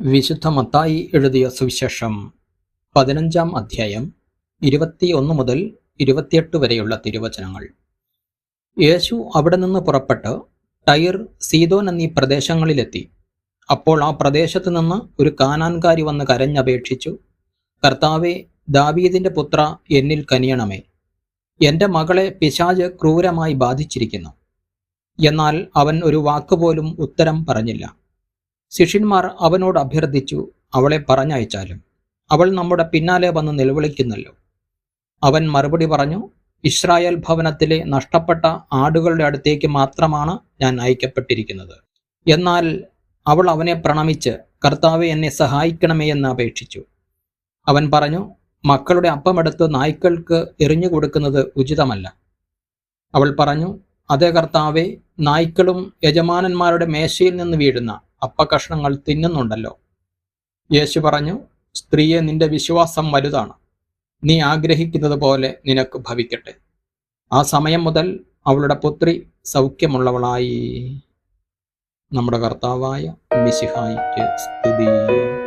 വിശുദ്ധ മത്തായി എഴുതിയ സുവിശേഷം പതിനഞ്ചാം അധ്യായം ഇരുപത്തിയൊന്ന് മുതൽ ഇരുപത്തിയെട്ട് വരെയുള്ള തിരുവചനങ്ങൾ. യേശു അവിടെ നിന്ന് പുറപ്പെട്ട് ടൈർ സീതോൻ എന്നീ പ്രദേശങ്ങളിലെത്തി. അപ്പോൾ ആ പ്രദേശത്ത് നിന്ന് ഒരു കാനാൻകാരി വന്ന് കരഞ്ഞപേക്ഷിച്ചു കർത്താവെ ദാവീദിന്റെ പുത്ര എന്നിൽ കനിയണമേ. എന്റെ മകളെ പിശാജ് ക്രൂരമായി ബാധിച്ചിരിക്കുന്നു. എന്നാൽ അവൻ ഒരു വാക്കുപോലും ഉത്തരം പറഞ്ഞില്ല. ശിഷ്യന്മാർ അവനോട് അഭ്യർത്ഥിച്ചു അവളെ പറഞ്ഞയച്ചാലും. അവൾ നമ്മുടെ പിന്നാലെ വന്ന് നിലവിളിക്കുന്നല്ലോ. അവൻ മറുപടി പറഞ്ഞു ഇസ്രായേൽ ഭവനത്തിലെ നഷ്ടപ്പെട്ട ആടുകളുടെ അടുത്തേക്ക് മാത്രമാണ് ഞാൻ അയക്കപ്പെട്ടിരിക്കുന്നത്. എന്നാൽ അവൾ അവനെ പ്രണമിച്ച് കർത്താവെ എന്നെ സഹായിക്കണമേ എന്ന് അപേക്ഷിച്ചു. അവൻ പറഞ്ഞു മക്കളുടെ അപ്പമെടുത്ത് നായ്ക്കൾക്ക് എറിഞ്ഞു കൊടുക്കുന്നത് ഉചിതമല്ല. അവൾ പറഞ്ഞു അതേ കർത്താവെ നായ്ക്കളും യജമാനന്മാരുടെ മേശയിൽ നിന്ന് വീഴുന്ന അപ്പകഷ്ണങ്ങൾ തിന്നുന്നുണ്ടല്ലോ. യേശു പറഞ്ഞു സ്ത്രീയെ നിന്റെ വിശ്വാസം വലുതാണ്. നീ ആഗ്രഹിക്കുന്നത് പോലെ നിനക്ക് ഭവിക്കട്ടെ. ആ സമയം മുതൽ അവളുടെ പുത്രി സൗഖ്യമുള്ളവളായി. നമ്മുടെ കർത്താവായ മിശിഹായിക്ക് സ്തുതി.